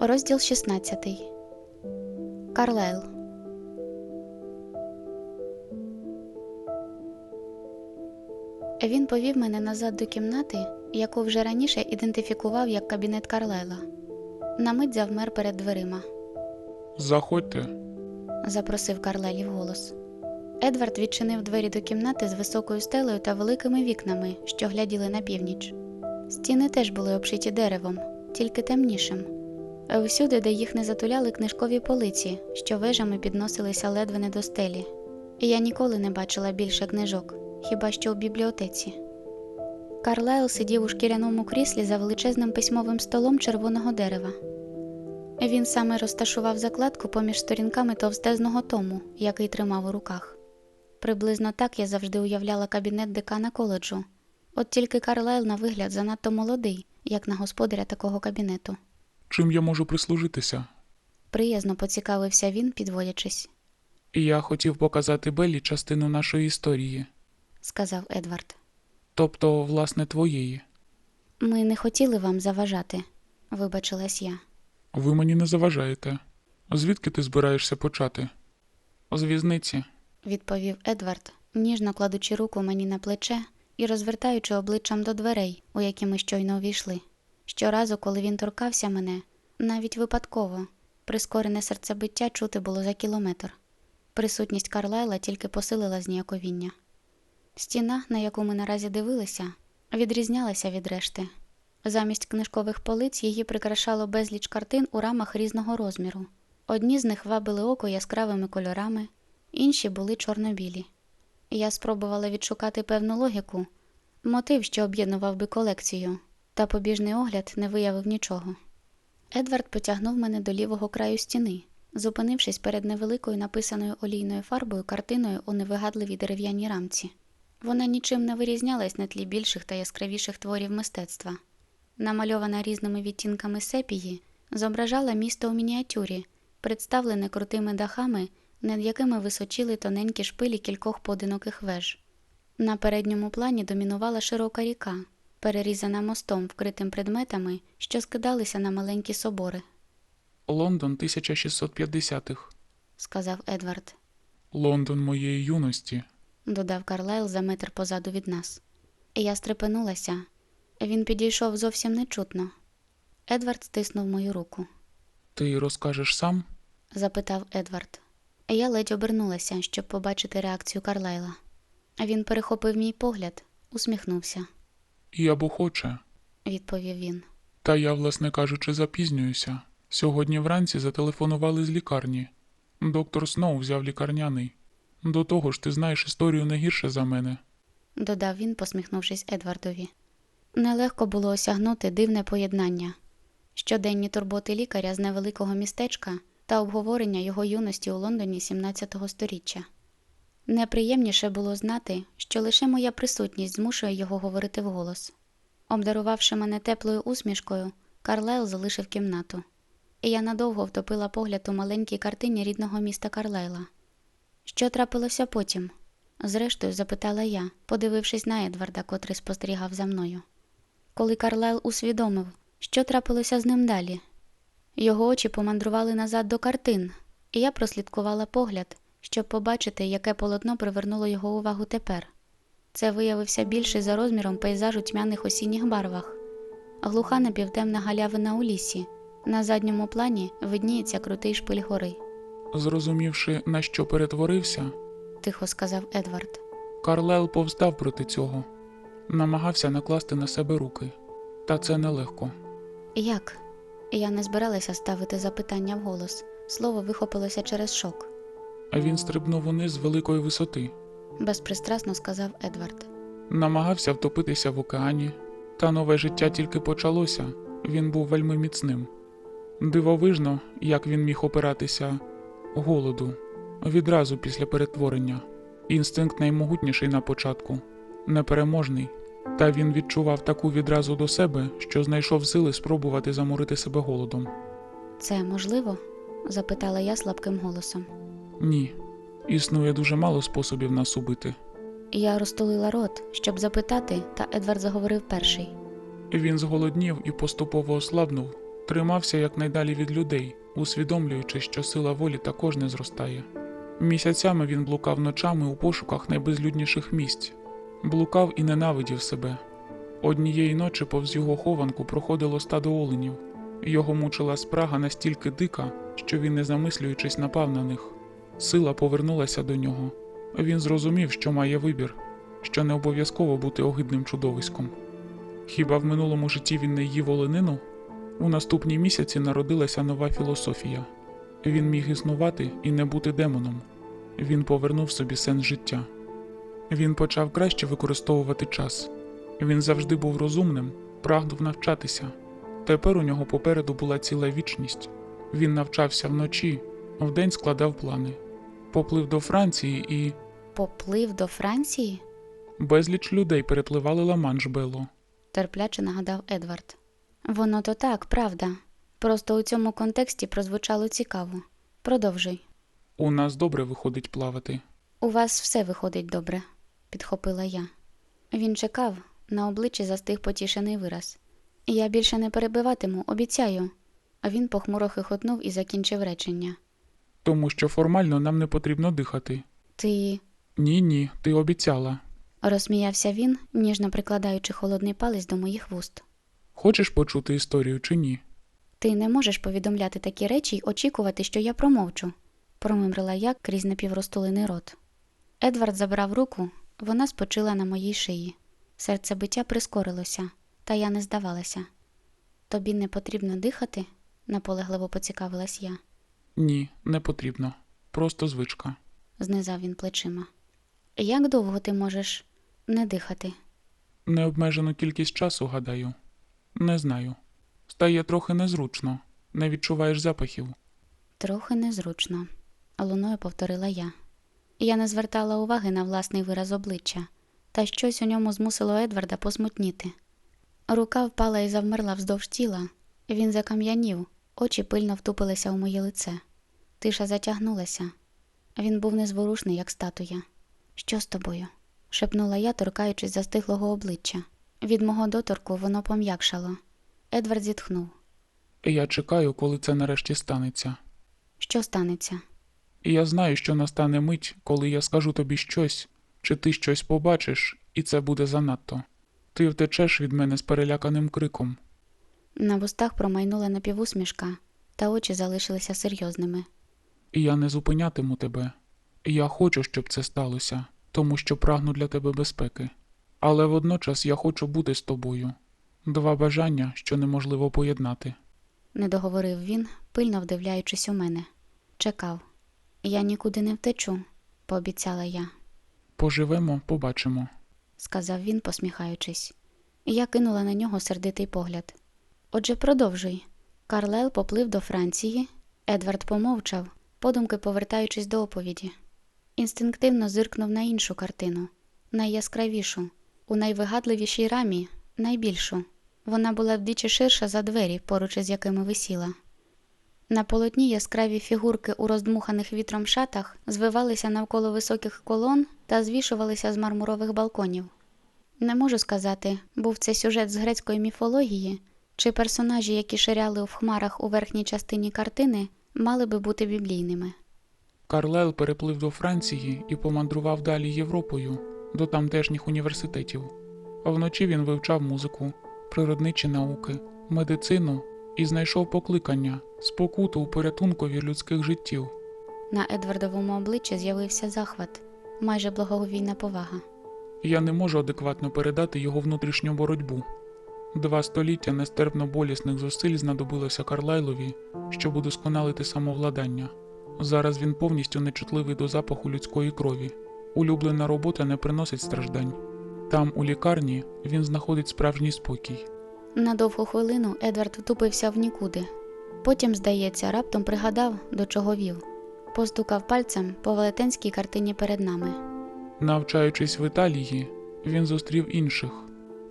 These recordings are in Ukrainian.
Розділ 16. Карлайл. Він повів мене назад до кімнати, яку вже раніше ідентифікував як кабінет Карлайла. На мить завмер перед дверима, Заходьте. запросив Карлайлів голос. Едвард відчинив двері до кімнати з високою стелею та великими вікнами, що гляділи на північ. Стіни теж були обшиті деревом, тільки темнішим. Всюди, де їх не затуляли книжкові полиці, що вежами підносилися ледве не до стелі. І я ніколи не бачила більше книжок, хіба що у бібліотеці. Карлайл сидів у шкіряному кріслі за величезним письмовим столом червоного дерева. Він саме розташував закладку поміж сторінками товстезного тому, який тримав у руках. Приблизно так я завжди уявляла кабінет декана коледжу. От тільки Карлайл на вигляд занадто молодий, як на господаря такого кабінету. Чим я можу прислужитися? Приязно поцікавився він, підводячись, я хотів показати Беллі частину нашої історії, сказав Едвард. тобто, власне, твоєї. Ми не хотіли вам заважати, вибачилась я. Ви мені не заважаєте. Звідки ти збираєшся почати? З візниці. відповів Едвард, ніжно кладучи руку мені на плече і розвертаючи обличчям до дверей, у які ми щойно увійшли. Щоразу, коли він торкався мене, навіть випадково, прискорене серцебиття чути було за кілометр. Присутність Карлайла тільки посилила зніяковіння. Стіна, на яку ми наразі дивилися, відрізнялася від решти. Замість книжкових полиць її прикрашало безліч картин у рамах різного розміру. Одні з них вабили око яскравими кольорами, інші були чорно-білі. Я спробувала відшукати певну логіку, мотив, що об'єднував би колекцію, та побіжний огляд не виявив нічого. Едвард потягнув мене до лівого краю стіни, зупинившись перед невеликою написаною олійною фарбою картиною у невигадливій дерев'яній рамці. Вона нічим не вирізнялась на тлі більших та яскравіших творів мистецтва. Намальована різними відтінками сепії, зображала місто у мініатюрі, представлене крутими дахами, над якими височили тоненькі шпилі кількох поодиноких веж. На передньому плані домінувала широка ріка, перерізана мостом, вкритим предметами, що скидалися на маленькі собори, Лондон 1650-х. сказав Едвард, Лондон моєї юності. додав Карлайл за метр позаду від нас. Я стрепенулася. Він підійшов зовсім нечутно. Едвард стиснув мою руку. Ти розкажеш сам? запитав Едвард. Я ледь обернулася, щоб побачити реакцію Карлайла. Він перехопив мій погляд, усміхнувся, Я б охоче. відповів він. Та я, власне кажучи, запізнююся. Сьогодні вранці зателефонували з лікарні. Доктор Сноу взяв лікарняний. До того ж, ти знаєш історію не гірше за мене. додав він, посміхнувшись Едвардові. Нелегко було осягнути дивне поєднання щоденні турботи лікаря з невеликого містечка та обговорення його юності у Лондоні 17 століття. Неприємніше було знати, що лише моя присутність змушує його говорити вголос. Обдарувавши мене теплою усмішкою, Карлайл залишив кімнату, і я надовго втопила погляд у маленькій картині рідного міста Карлайла. Що трапилося потім? Зрештою, запитала я, подивившись на Едварда, котрий спостерігав за мною. Коли Карлайл усвідомив, що трапилося з ним далі. Його очі помандрували назад до картин, і я прослідкувала погляд, щоб побачити, яке полотно привернуло його увагу тепер. Це виявився більший за розміром пейзаж у тьмяних осінніх барвах. Глуха напівтемна галявина у лісі. На задньому плані видніється крутий шпиль гори, Зрозумівши, на що перетворився, тихо сказав Едвард. Карлайл повстав проти цього, намагався накласти на себе руки. Та це нелегко. Як? Я не збиралася ставити запитання вголос. Слово вихопилося через шок, А він стрибнув униз з великої висоти, безпристрасно сказав Едвард. намагався втопитися в океані, та нове життя тільки почалося, він був вельми міцним. Дивовижно, як він міг опиратися голоду відразу після перетворення. Інстинкт наймогутніший на початку, непереможний. Та він відчував таку відразу до себе, що знайшов сили спробувати заморити себе голодом. Це можливо? запитала я слабким голосом. Ні, існує дуже мало способів нас убити. Я розтулила рот, щоб запитати, та Едвард заговорив перший. Він зголоднів і поступово ослабнув, Тримався якнайдалі від людей, усвідомлюючи, що сила волі також не зростає. Місяцями він блукав ночами у пошуках найбезлюдніших місць, блукав і ненавидів себе. Однієї ночі повз його хованку проходило стадо оленів. Його мучила спрага настільки дика, що він, не замислюючись, напав на них. Сила повернулася до нього. Він зрозумів, що має вибір, що не обов'язково бути огидним чудовиськом. Хіба в минулому житті він не їв оленину? У наступній місяці народилася нова філософія. Він міг існувати і не бути демоном. Він повернув собі сенс життя. Він почав краще використовувати час. Він завжди був розумним, прагнув навчатися. Тепер у нього попереду була ціла вічність. Він навчався вночі, вдень складав плани. Поплив до Франції і Поплив до Франції? безліч людей перепливали Ла-Манш Бело. терпляче нагадав Едвард. Воно то так, правда. Просто у цьому контексті прозвучало цікаво. Продовжуй. У нас добре виходить плавати. У вас все виходить добре, підхопила я. Він чекав, на обличчі застиг потішений вираз. Я більше не перебиватиму, обіцяю. А він похмуро хихотнув і закінчив речення. Тому що формально нам не потрібно дихати. Ти. Ні, ні, ти обіцяла. розсміявся він, ніжно прикладаючи холодний палець до моїх вуст. Хочеш почути історію чи ні? Ти не можеш повідомляти такі речі й очікувати, що я промовчу, промимрила я крізь напівростулений рот. Едвард забрав руку, вона спочила на моїй шиї. Серцебиття прискорилося, та я не здавалася. Тобі не потрібно дихати? наполегливо поцікавилась я. Ні, не потрібно. Просто звичка. знизав він плечима. Як довго ти можеш не дихати? Необмежену кількість часу, гадаю. Не знаю. Стає трохи незручно. Не відчуваєш запахів. Трохи незручно, луною повторила я. Я не звертала уваги на власний вираз обличчя, та щось у ньому змусило Едварда посмутніти. Рука впала і завмерла вздовж тіла. Він закам'янів, очі пильно втупилися у моє лице. Тиша затягнулася. Він був незворушний, як статуя. Що з тобою? шепнула я, торкаючись застиглого обличчя. Від мого доторку воно пом'якшало. Едвард зітхнув. Я чекаю, коли це нарешті станеться. Що станеться? Я знаю, що настане мить, коли я скажу тобі щось, чи ти щось побачиш, і це буде занадто. Ти втечеш від мене з переляканим криком. На вустах промайнула напівусмішка, та очі залишилися серйозними. Я не зупинятиму тебе. Я хочу, щоб це сталося, тому що прагну для тебе безпеки. Але водночас я хочу бути з тобою. Два бажання, що неможливо поєднати. Не договорив він, пильно вдивляючись у мене. Чекав. Я нікуди не втечу, пообіцяла я, Поживемо, побачимо. сказав він, посміхаючись. Я кинула на нього сердитий погляд. Отже, продовжуй. Карлел поплив до Франції. Едвард помовчав, подумки повертаючись до оповіді. Інстинктивно зиркнув на іншу картину, найяскравішу, у найвигадливішій рамі, найбільшу. Вона була вдвічі ширша за двері, поруч із якими висіла. На полотні яскраві фігурки у роздмуханих вітром шатах звивалися навколо високих колон та звішувалися з мармурових балконів. Не можу сказати, був це сюжет з грецької міфології, чи персонажі, які ширяли в хмарах у верхній частині картини, мали би бути біблійними. Карлел переплив до Франції і помандрував далі Європою, до тамтешніх університетів. А вночі він вивчав музику, природничі науки, медицину і знайшов покликання, спокуту у порятункові людських життів. На Едвардовому обличчі з'явився захват, майже благоговійна повага. Я не можу адекватно передати його внутрішню боротьбу. Два століття нестерпно болісних зусиль знадобилося Карлайлові, щоб удосконалити самовладання. Зараз він повністю нечутливий до запаху людської крові. Улюблена робота не приносить страждань. Там, у лікарні, він знаходить справжній спокій. На довгу хвилину Едвард втупився в нікуди. Потім, здається, раптом пригадав, до чого вів. Постукав пальцем по велетенській картині перед нами. Навчаючись в Італії, він зустрів інших.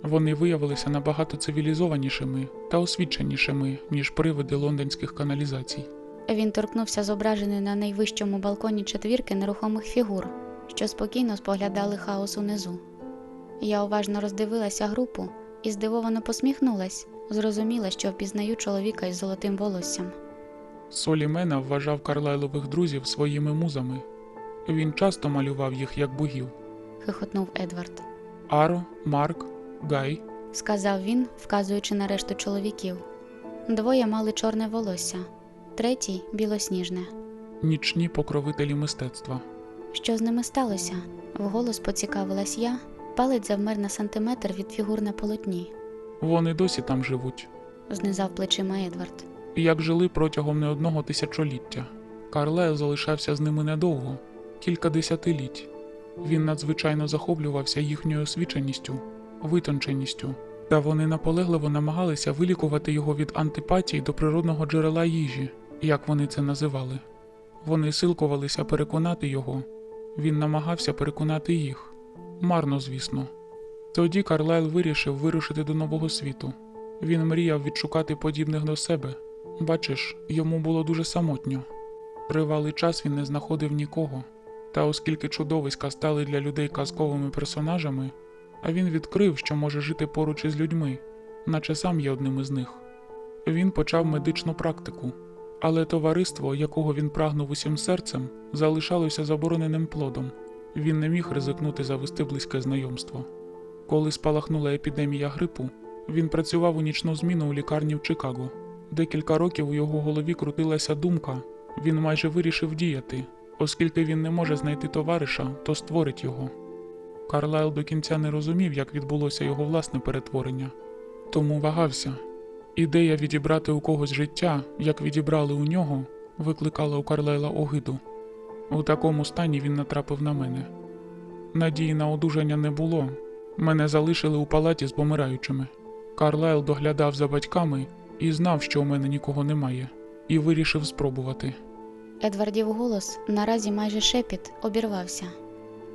Вони виявилися набагато цивілізованішими та освіченішими, ніж привиди лондонських каналізацій. Він торкнувся зображеної на найвищому балконі четвірки нерухомих фігур, що спокійно споглядали хаос унизу. Я уважно роздивилася групу і здивовано посміхнулась, Зрозуміла, що впізнаю чоловіка із золотим волоссям. Солі Мена вважав Карлайлових друзів своїми музами. Він часто малював їх як богів. хихотнув Едвард. Аро, Марк, Гай. Сказав він, вказуючи на решту чоловіків. Двоє мали чорне волосся, третій білосніжне. Нічні покровителі мистецтва. Що з ними сталося? Вголос поцікавилась я. Палець завмер на сантиметр від фігур на полотні, Вони досі там живуть, знизав плечима Едвард. як жили протягом не одного тисячоліття. Карлайл залишався з ними недовго, кілька десятиліть. Він надзвичайно захоплювався їхньою освіченістю, витонченістю, та вони наполегливо намагалися вилікувати його від антипатії до природного джерела їжі, як вони це називали. Вони силкувалися переконати його. Він намагався переконати їх. Марно, звісно. Тоді Карлайл вирішив вирушити до нового світу. Він мріяв відшукати подібних до себе. Бачиш, йому було дуже самотньо. Тривалий час він не знаходив нікого. Та оскільки чудовиська стали для людей казковими персонажами, а він відкрив, що може жити поруч із людьми, наче сам є одним із них. Він почав медичну практику, але товариство, якого він прагнув усім серцем, залишалося забороненим плодом. Він не міг ризикнути завести близьке знайомство. Коли спалахнула епідемія грипу, він працював у нічну зміну у лікарні в Чикаго. Декілька років у його голові крутилася думка, він майже вирішив діяти, оскільки він не може знайти товариша, то створить його. Карлайл до кінця не розумів, як відбулося його власне перетворення, тому вагався. Ідея відібрати у когось життя, як відібрали у нього, викликала у Карлайла огиду. У такому стані він натрапив на мене. Надії на одужання не було. Мене залишили у палаті з помираючими. Карлайл доглядав за батьками і знав, що у мене нікого немає, і вирішив спробувати. Едвардів голос, наразі майже шепіт, обірвався.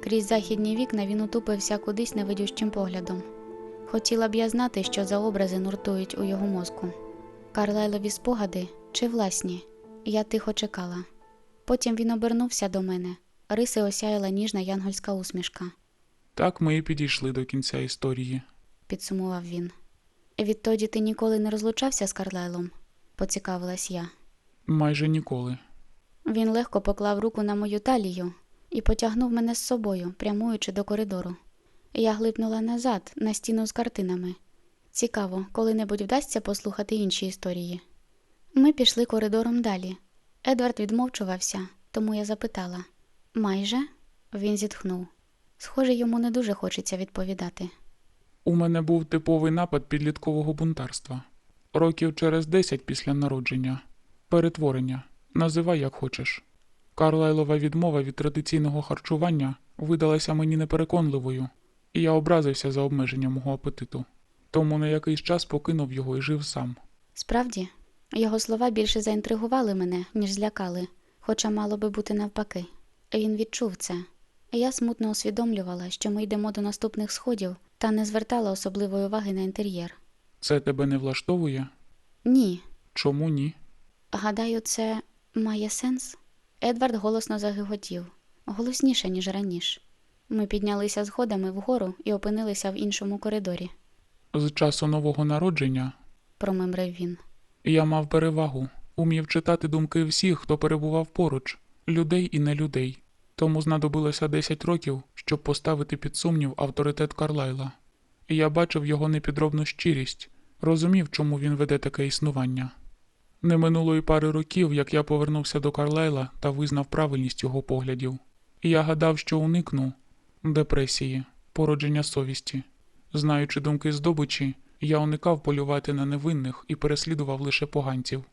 Крізь західні вікна він утупився кудись невидющим поглядом. Хотіла б я знати, що за образи нуртують у його мозку. Карлайлові спогади чи власні. Я тихо чекала. Потім він обернувся до мене. Риси осяяла ніжна янгольська усмішка, Так ми і підійшли до кінця історії. підсумував він. Відтоді ти ніколи не розлучався з Карлайлом? поцікавилась я. Майже ніколи. Він легко поклав руку на мою талію і потягнув мене з собою, прямуючи до коридору. Я глипнула назад на стіну з картинами. Цікаво, коли-небудь вдасться послухати інші історії. Ми пішли коридором далі. Едвард відмовчувався, тому я запитала майже? Він зітхнув. Схоже, йому не дуже хочеться відповідати. У мене був типовий напад підліткового бунтарства. Років через 10 після народження. Перетворення. Називай як хочеш. Карлайлова відмова від традиційного харчування видалася мені непереконливою, і я образився за обмеження мого апетиту. Тому на якийсь час покинув його і жив сам. Справді, його слова більше заінтригували мене, ніж злякали, хоча мало би бути навпаки. Він відчув це. Я смутно усвідомлювала, що ми йдемо до наступних сходів, та не звертала особливої уваги на інтер'єр. Це тебе не влаштовує? Ні, Чому ні? гадаю, це має сенс. Едвард голосно загиготів, голосніше, ніж раніше. Ми піднялися сходами вгору і опинилися в іншому коридорі, З часу нового народження промимрив він. я мав перевагу, умів читати думки всіх, хто перебував поруч, людей і не людей. Тому знадобилося 10 років, щоб поставити під сумнів авторитет Карлайла. Я бачив його непідробну щирість, розумів, чому він веде таке існування. Не минуло й пари років, як я повернувся до Карлайла та визнав правильність його поглядів. І я гадав, що уникну депресії, породження совісті. Знаючи думки здобичі, я уникав полювати на невинних і переслідував лише поганців.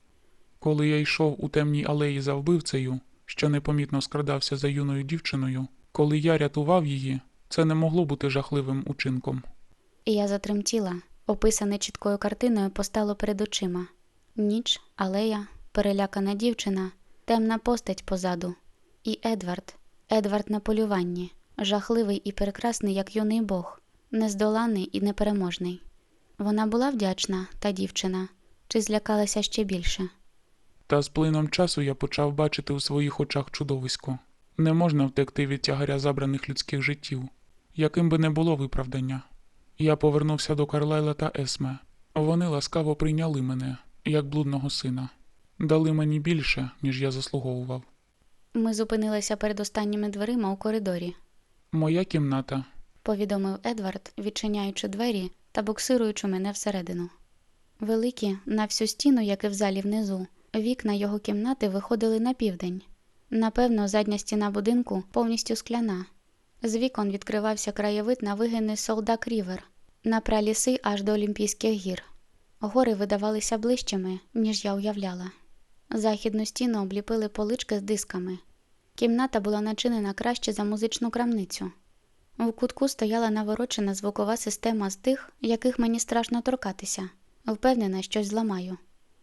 Коли я йшов у темній алеї за вбивцею, що непомітно скрадався за юною дівчиною, коли я рятував її, це не могло бути жахливим учинком. Я затремтіла. Описане чіткою картиною постало перед очима. Ніч, алея, перелякана дівчина, темна постать позаду. І Едвард, Едвард на полюванні, жахливий і прекрасний, як юний бог, нездоланий і непереможний. Вона була вдячна, та дівчина, чи злякалася ще більше. Та з плином часу я почав бачити у своїх очах чудовисько. Не можна втекти від тягаря забраних людських життів, яким би не було виправдання. Я повернувся до Карлайла та Есме. Вони ласкаво прийняли мене, як блудного сина, дали мені більше, ніж я заслуговував. Ми зупинилися перед останніми дверима у коридорі, Моя кімната. повідомив Едвард, відчиняючи двері та буксируючи мене всередину. Великі, на всю стіну, як і в залі внизу, вікна його кімнати виходили на південь. Напевно, задня стіна будинку повністю скляна. З вікон відкривався краєвид на вигини Солдак Рівер, на праліси аж до Олімпійських гір. Гори видавалися ближчими, ніж я уявляла. Західну стіну обліпили полички з дисками. Кімната була начинена краще за музичну крамницю. В кутку стояла наворочена звукова система з тих, яких мені страшно торкатися. Впевнена, щось зламаю.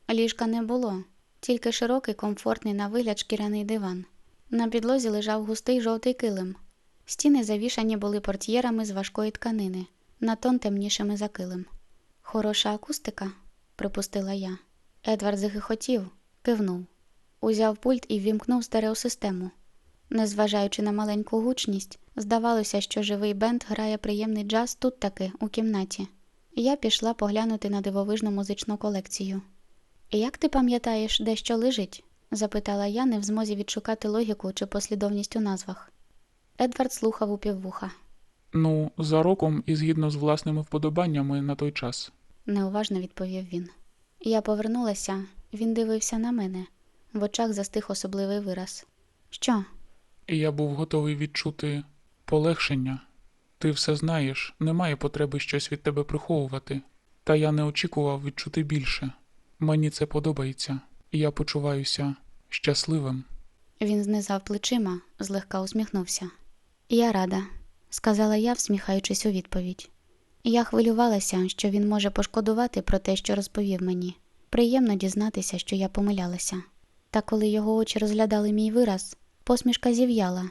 Ліжка не було, тільки широкий, комфортний на вигляд шкіряний диван. На підлозі лежав густий жовтий килим. Стіни завішані були портьєрами з важкої тканини, на тон темнішими за килим. Хороша акустика, припустила я. Едвард захихотів, кивнув. Узяв пульт і ввімкнув стереосистему. Незважаючи на маленьку гучність, здавалося, що живий бенд грає приємний джаз тут таки, у кімнаті. Я пішла поглянути на дивовижну музичну колекцію. Як ти пам'ятаєш, де що лежить? запитала я, не в змозі відшукати логіку чи послідовність у назвах. Едвард слухав у піввуха. Ну, за роком і згідно з власними вподобаннями на той час. Неуважно відповів він. Я повернулася, він дивився на мене. В очах застиг особливий вираз. Що? Я був готовий відчути полегшення. Ти все знаєш, немає потреби щось від тебе приховувати. Та я не очікував відчути більше. Мені це подобається, я почуваюся щасливим. Він знизав плечима, злегка усміхнувся. Я рада, сказала я, всміхаючись у відповідь. Я хвилювалася, що він може пошкодувати про те, що розповів мені. Приємно дізнатися, що я помилялася. Та коли його очі розглядали мій вираз, посмішка зів'яла.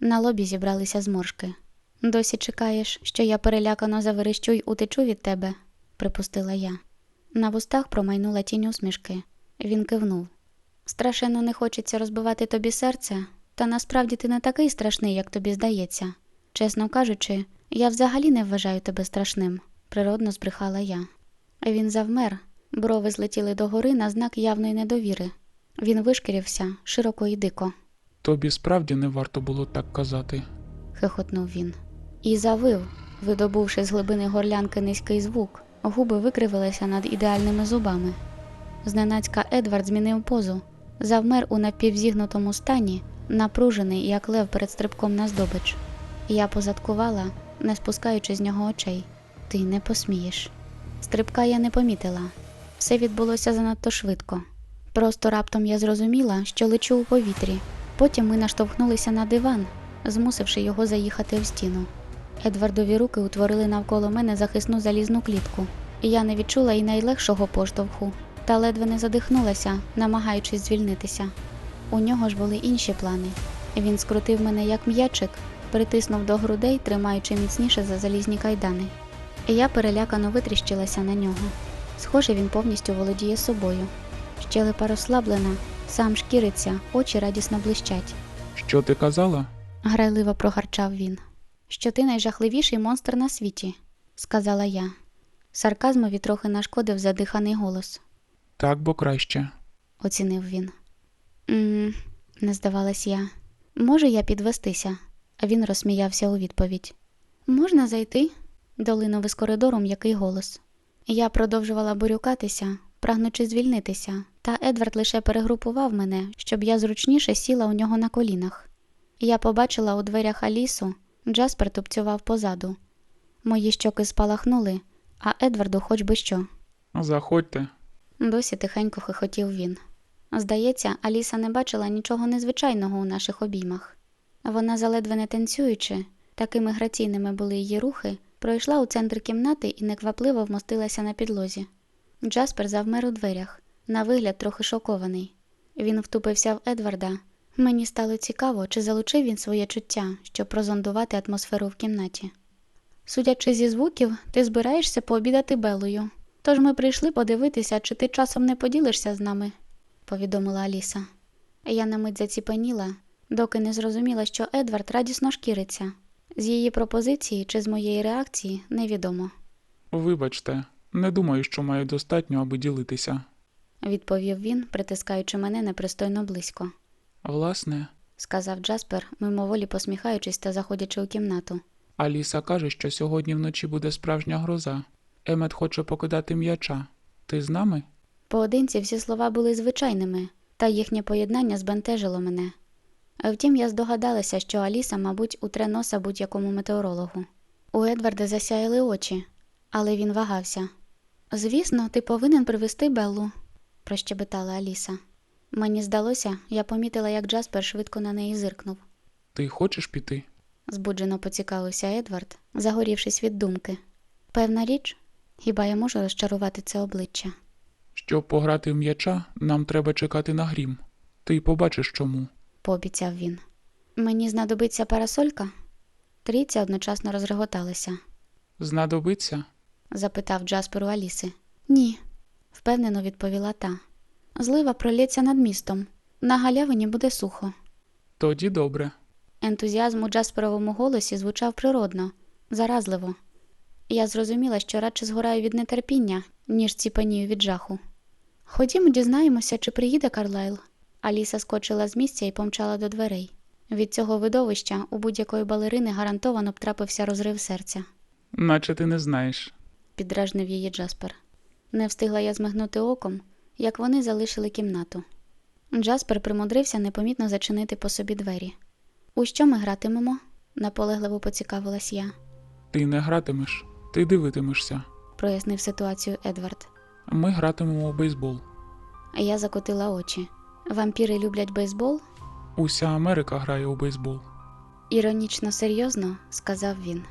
На лобі зібралися зморшки. Досі чекаєш, що я перелякано заверещу й утечу від тебе, припустила я. На вустах промайнула тінь усмішки. Він кивнув. Страшенно не хочеться розбивати тобі серце, та насправді ти не такий страшний, як тобі здається. Чесно кажучи, я взагалі не вважаю тебе страшним, природно збрехала я. Він завмер, брови злетіли догори на знак явної недовіри. Він вишкірився широко і дико, Тобі справді не варто було так казати. хихотнув він. І завив, видобувши з глибини горлянки низький звук, губи викривилися над ідеальними зубами. Зненацька Едвард змінив позу, завмер у напівзігнутому стані, напружений, як лев перед стрибком на здобич. Я позадкувала, не спускаючи з нього очей. Ти не посмієш. Стрибка я не помітила. Все відбулося занадто швидко. Просто раптом я зрозуміла, що лечу у повітрі. Потім ми наштовхнулися на диван, змусивши його заїхати в стіну. Едвардові руки утворили навколо мене захисну залізну клітку, і я не відчула і найлегшого поштовху, та ледве не задихнулася, намагаючись звільнитися. У нього ж були інші плани. Він скрутив мене як м'ячик, притиснув до грудей, тримаючи міцніше за залізні кайдани. І я перелякано витріщилася на нього. Схоже, він повністю володіє собою. Щелепа розслаблена, сам шкіриться, очі радісно блищать. Що ти казала? Грайливо прогарчав він. Що ти найжахливіший монстр на світі, сказала я. Сарказмові трохи нашкодив задиханий голос, Так, бо краще. оцінив він. не здавалась я. Можу я підвестися? А він розсміявся у відповідь. Можна зайти? долинув із коридору м'який голос. Я продовжувала бурюкатися, прагнучи звільнитися, та Едвард лише перегрупував мене, щоб я зручніше сіла у нього на колінах. Я побачила у дверях Алісу, Джаспер тупцював позаду. Мої щоки спалахнули, а Едварду хоч би що. Заходьте. Досі тихенько хихотів він. Здається, Аліса не бачила нічого незвичайного у наших обіймах. Вона, заледве не танцюючи, такими граційними були її рухи, пройшла у центр кімнати і неквапливо вмостилася на підлозі. Джаспер завмер у дверях, на вигляд трохи шокований. Він втупився в Едварда. Мені стало цікаво, чи залучив він своє чуття, щоб прозондувати атмосферу в кімнаті. Судячи зі звуків, ти збираєшся пообідати Белою. Тож ми прийшли подивитися, чи ти часом не поділишся з нами, повідомила Аліса. Я на мить заціпеніла, доки не зрозуміла, що Едвард радісно шкіриться. З її пропозиції чи з моєї реакції невідомо. Вибачте, Не думаю, що маю достатньо, аби ділитися. відповів він, притискаючи мене непристойно близько. Власне, Сказав Джаспер, мимоволі посміхаючись та заходячи у кімнату. Аліса каже, що сьогодні вночі буде справжня гроза. Емет хоче покидати м'яча. Ти з нами? Поодинці всі слова були звичайними, та їхнє поєднання збентежило мене. Втім, я здогадалася, що Аліса, мабуть, утре носа будь-якому метеорологу. У Едварда засяяли очі, але він вагався. Звісно, ти повинен привезти Беллу, прощебетала Аліса. Мені здалося, я помітила, як Джаспер швидко на неї зиркнув. Ти хочеш піти? збуджено поцікавився Едвард, загорівшись від думки. Певна річ, хіба я можу розчарувати це обличчя? Щоб пограти в м'яча, нам треба чекати на грім. Ти побачиш чому. Пообіцяв він. Мені знадобиться парасолька? Трійця одночасно розреготалися. Знадобиться? запитав Джасперу Аліси. Ні, впевнено відповіла та. Злива пролється над містом. На галявині буде сухо. Тоді добре. Ентузіазм у Джасперовому голосі звучав природно, заразливо. Я зрозуміла, що радше згораю від нетерпіння, ніж ціпанію від жаху. Ходімо, дізнаємося, чи приїде Карлайл. Аліса скочила з місця і помчала до дверей. Від цього видовища у будь-якої балерини гарантовано б трапився розрив серця, Наче ти не знаєш. піддражнив її Джаспер. Не встигла я змигнути оком, як вони залишили кімнату. Джаспер примудрився непомітно зачинити по собі двері. У що ми гратимемо? наполегливо поцікавилась я, Ти не гратимеш, ти дивитимешся. прояснив ситуацію Едвард. Ми гратимемо у бейсбол. Я закотила очі. Вампіри люблять бейсбол? Уся Америка грає у бейсбол. Іронічно серйозно, сказав він.